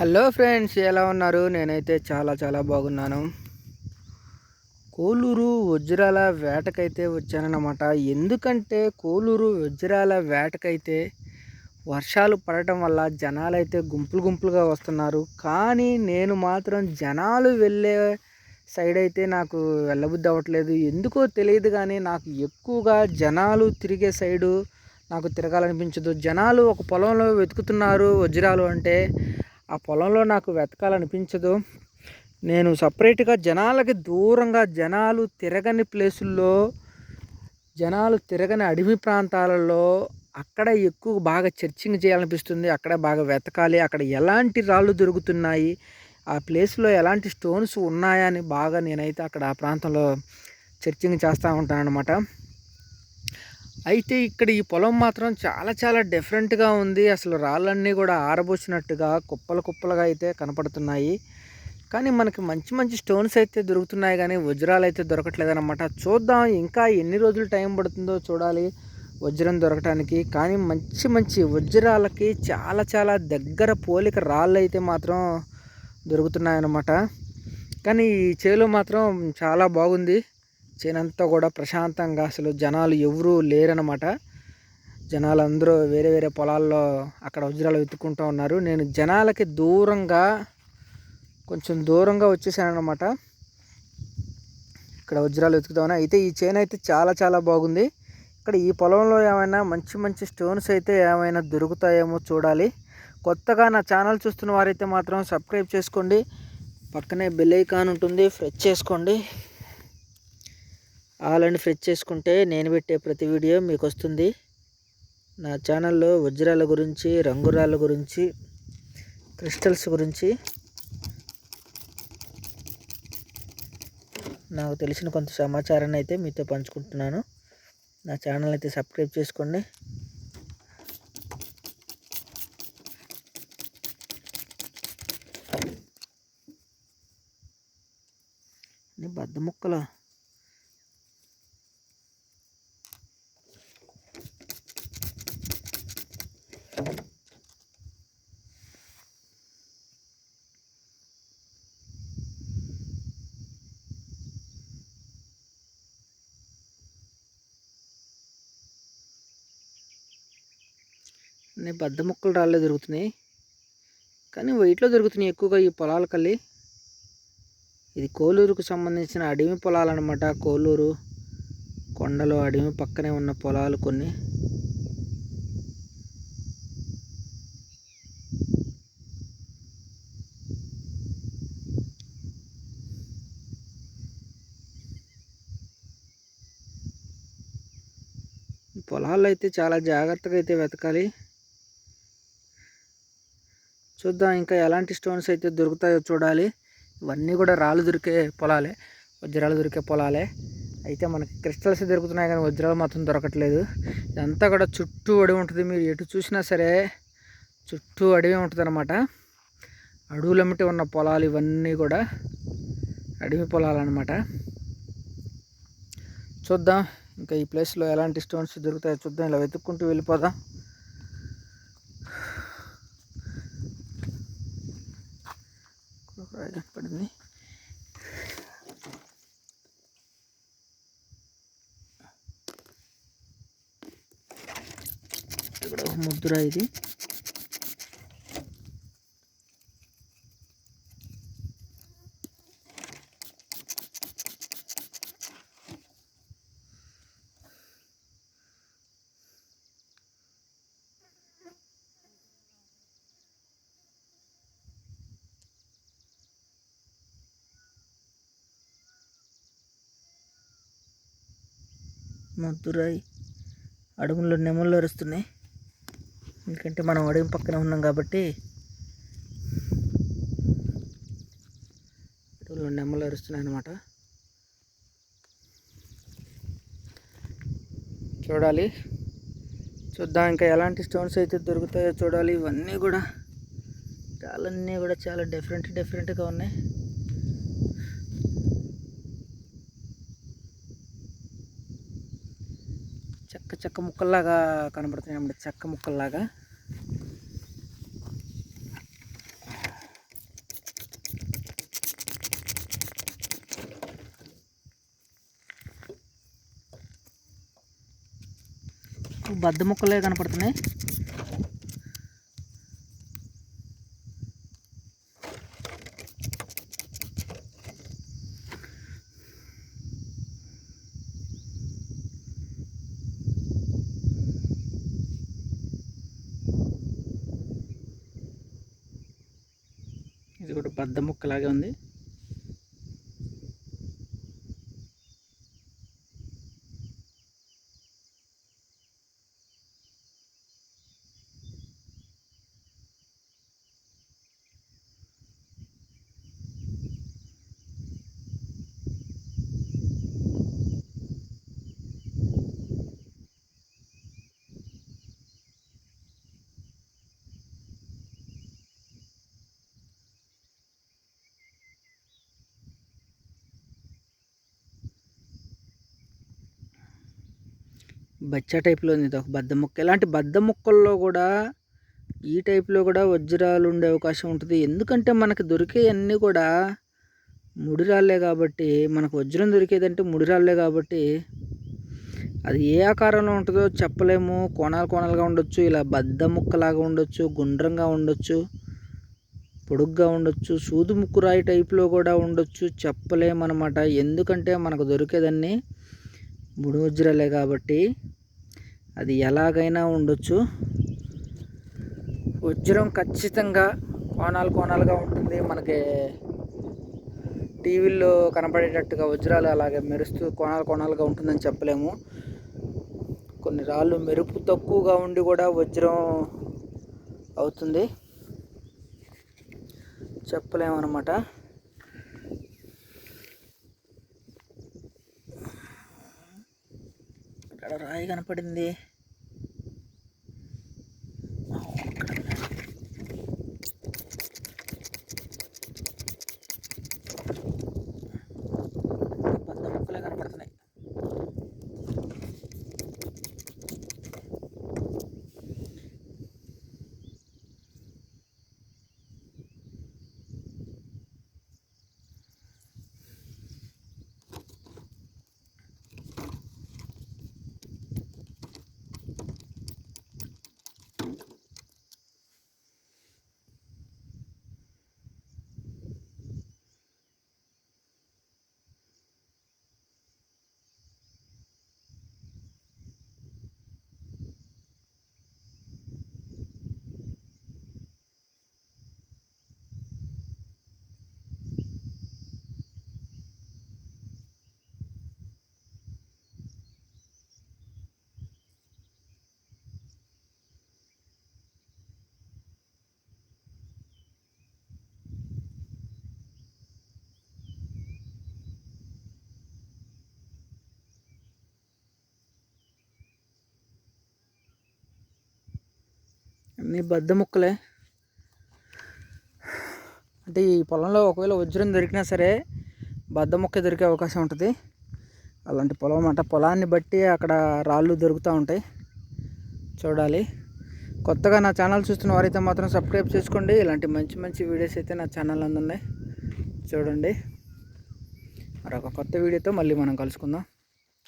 Hello friends ఎలా ఉన్నారు? నేనైతే చాలా చాలా బాగున్నాను. కోలూరు వజ్రాల వేటకైతే వచ్చానన్నమాట. ఎందుకంటే కోలూరు వజ్రాల వేటకైతే వర్షాలు పడటం వల్ల జనాలు అయితే గుంపులు గుంపులుగా వస్తున్నారు. కానీ నేను మాత్రం జనాలు వెళ్ళే సైడ్ అయితే నాకు వెళ్ళబుద్ధి అవ్వట్లేదు. ఎందుకో తెలియదు కానీ నాకు ఎక్కువగా జనాలు తిరిగే సైడు నాకు తిరగాలనిపించదు. జనాలు ఒక పొలంలో వెతుకుతున్నారు వజ్రాలు అంటే ఆ పొలంలో నాకు వెతకాలనిపించదు. నేను సపరేట్గా జనాలకి దూరంగా జనాలు తిరగని ప్లేసుల్లో జనాలు తిరగని అడవి ప్రాంతాలలో అక్కడ ఎక్కువ బాగా చర్చింగ్ చేయాలనిపిస్తుంది. అక్కడ బాగా వెతకాలి. అక్కడ ఎలాంటి రాళ్ళు దొరుకుతున్నాయి? ఆ ప్లేస్లో ఎలాంటి స్టోన్స్ ఉన్నాయని బాగా నేనైతే అక్కడ ఆ ప్రాంతంలో చర్చింగ్ చేస్తూ ఉంటాను అనమాట అయితే ఇక్కడ ఈ పొలం మాత్రం చాలా చాలా డిఫరెంట్గా ఉంది. అసలు రాళ్ళన్నీ కూడా ఆరబోసినట్టుగా కుప్పలు కుప్పలుగా అయితే కనపడుతున్నాయి. కానీ మనకి మంచి మంచి స్టోన్స్ అయితే దొరుకుతున్నాయి. కానీ వజ్రాలు అయితే దొరకట్లేదు అనమాట చూద్దాం ఇంకా ఎన్ని రోజులు టైం పడుతుందో చూడాలి వజ్రం దొరకటానికి. కానీ మంచి మంచి వజ్రాలకి చాలా చాలా దగ్గర పోలిక రాళ్ళు అయితే మాత్రం దొరుకుతున్నాయన్నమాట. కానీ ఈ చేలో మాత్రం చాలా బాగుంది. చేనంతా కూడా ప్రశాంతంగా అసలు జనాలు ఎవరూ లేరనమాట జనాలు అందరూ వేరే వేరే పొలాల్లో అక్కడ వజ్రాలు వెతుక్కుంటూ ఉన్నారు. నేను జనాలకి దూరంగా కొంచెం దూరంగా వచ్చేసానమాట ఇక్కడ వజ్రాలు వెతుకుతామని అయితే ఈ చేను అయితే చాలా చాలా బాగుంది. ఇక్కడ ఈ పొలంలో ఏమైనా మంచి మంచి స్టోన్స్ అయితే ఏమైనా దొరుకుతాయేమో చూడాలి. కొత్తగా నా ఛానల్ చూస్తున్న వారైతే మాత్రం సబ్స్క్రైబ్ చేసుకోండి. పక్కనే బెల్ ఐకాన్ ఉంటుంది ఫ్రెష్ చేసుకోండి. ఆల్ అండ్ ఫ్రెష్ చేసుకుంటే నేను పెట్టే ప్రతి వీడియో మీకు వస్తుంది నా ఛానల్లో వజ్రాల గురించి రంగురాళ్ళ గురించి క్రిస్టల్స్ గురించి నాకు తెలిసిన కొంత సమాచారాన్ని అయితే మీతో పంచుకుంటున్నాను. నా ఛానల్ అయితే సబ్స్క్రైబ్ చేసుకోండి. బద్ద ముక్కలు? అన్నీ బద్ద మొక్కలు రాళ్ళే దొరుకుతున్నాయి. కానీ వైట్లో దొరుకుతున్నాయి ఎక్కువగా ఈ పొలాల కల్లి. ఇది కోలూరుకు సంబంధించిన అడవి పొలాలు అనమాట కోలూరు కొండలు అడవి పక్కనే ఉన్న పొలాలు కొన్ని. పొలాల్లో అయితే చాలా జాగ్రత్తగా అయితే వెతకాలి. చూద్దాం ఇంకా ఎలాంటి స్టోన్స్ అయితే దొరుకుతాయో చూడాలి. ఇవన్నీ కూడా రాళ్ళు దొరికే పొలాలే వజ్రాలు దొరికే పొలాలే. అయితే మనకి క్రిస్టల్స్ దొరుకుతున్నాయి కానీ వజ్రాలు మాత్రం దొరకట్లేదు. ఇదంతా కూడా చుట్టూ అడవి ఉంటుంది. మీరు ఎటు చూసినా సరే చుట్టూ అడవి ఉంటుంది అనమాట అడవులమ్మటి ఉన్న పొలాలు ఇవన్నీ కూడా అడవి పొలాలు అనమాట చూద్దాం ఇంకా ఈ ప్లేస్లో ఎలాంటి స్టోన్స్ దొరుకుతాయో చూద్దాం. ఇలా వెతుక్కుంటూ వెళ్ళిపోదాం. ఇక్కడ. ముద్ర ఇది. మధురై అడవుల్లో నెమళ్ళు అరుస్తున్నాయి. ఎందుకంటే మనం అడవి పక్కన ఉన్నాం కాబట్టి అడవుల్లో నెమ్మలు అరుస్తున్నాయి అనమాట చూడాలి. చూద్దాం ఇంకా ఎలాంటి స్టోన్స్ అయితే దొరుకుతాయో చూడాలి. ఇవన్నీ కూడా చాలన్నీ కూడా చాలా డిఫరెంట్ డిఫరెంట్గా ఉన్నాయి. చెక్క చెక్క ముక్కల్లాగా కనబడుతున్నాయి అన్నమాట. చెక్క ముక్కల్లాగా. బద్ద ముక్కలే కనపడుతున్నాయి. ఇది కూడా బద్ద ముక్కలాగే ఉంది. బచ్చ టైప్లో ఉంది ఒక బద్ద ముక్క. ఇలాంటి బద్ద ముక్కల్లో కూడా ఈ టైప్లో కూడా వజ్రాలు ఉండే అవకాశం ఉంటుంది. ఎందుకంటే మనకి దొరికేవన్నీ కూడా ముడిరాళ్ళే కాబట్టి మనకు వజ్రం దొరికేదంటే ముడిరాళ్ళే కాబట్టి అది ఏ ఆకారంలో ఉంటుందో చెప్పలేము. కోణాలు కోణాలుగా ఉండొచ్చు ఇలా బద్ద ముక్కలాగా ఉండొచ్చు గుండ్రంగా ఉండొచ్చు పొడుగ్గా ఉండొచ్చు సూదు ముక్కురాయి టైప్లో కూడా ఉండొచ్చు చెప్పలేమన్నమాట. ఎందుకంటే మనకు దొరికేదన్నీ ముడి కాబట్టి అది ఎలాగైనా ఉండొచ్చు. వజ్రం ఖచ్చితంగా కోణాలు కోణాలుగా ఉంటుంది. మనకి టీవీల్లో కనపడేటట్టుగా వజ్రాలు అలాగే మెరుస్తూ కోణాలు కోణాలుగా ఉంటుందని చెప్పలేము. కొన్ని రాళ్ళు మెరుపు తక్కువగా ఉండి కూడా వజ్రం అవుతుంది. చెప్పలేము అనమాట ఇక్కడ రాయి కనపడింది. అక్కడ అన్నీ బద్ద ముక్కలే. అంటే ఈ పొలంలో ఒకవేళ వజ్రం దొరికినా సరే బద్ద ముక్క దొరికే అవకాశం ఉంటుంది. అలాంటి పొలం అన్నమాట పొలాన్ని బట్టి అక్కడ రాళ్ళు దొరుకుతూ ఉంటాయి. చూడాలి. కొత్తగా నా ఛానల్ చూస్తున్న వారైతే మాత్రం సబ్స్క్రైబ్ చేసుకోండి. ఇలాంటి మంచి మంచి వీడియోస్ అయితే నా ఛానల్ అందున్నాయి చూడండి. మరొక కొత్త వీడియోతో మళ్ళీ మనం కలుసుకుందాం.